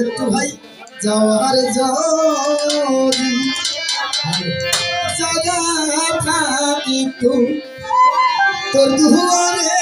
একটু ভাই যাওয়ার যদি থাকি থাকিত তোর দুয়ারে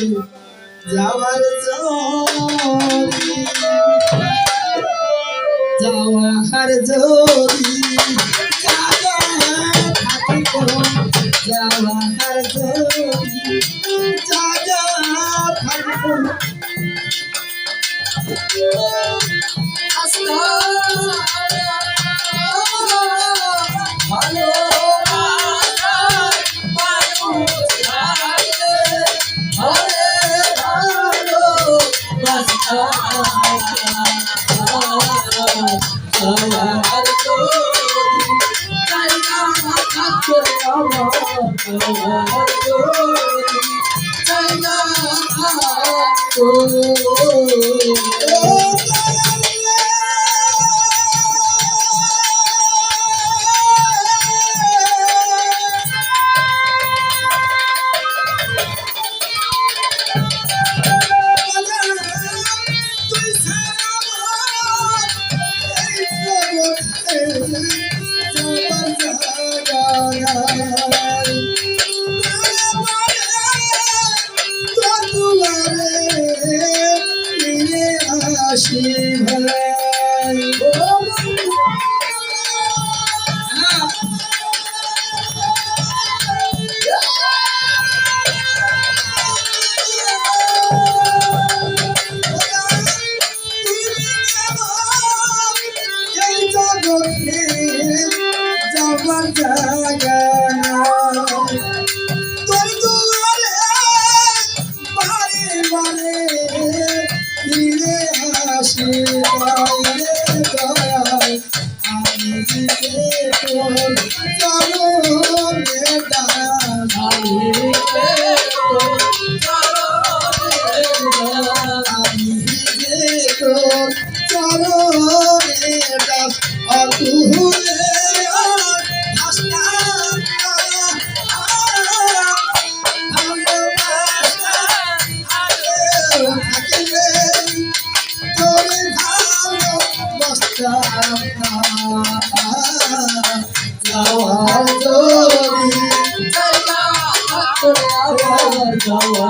রে যাওয়ার জরি যাওয়ার জরি জাগা থাকিত যাওয়ার জরি জাগা Oh,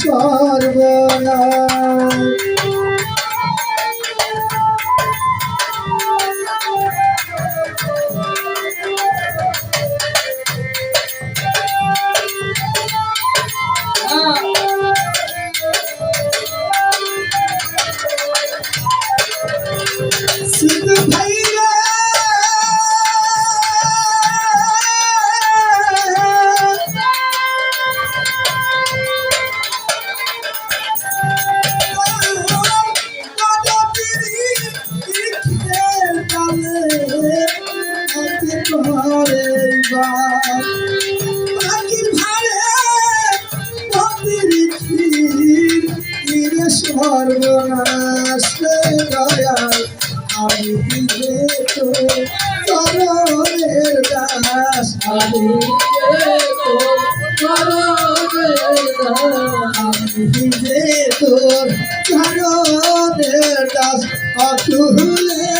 সর্বনা সর্বনাশ দয়াল। আমি দিলে তো চরণের দাস। আমি আমি যে তোর চরণের দাস। অতুলে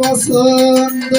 পছন্দ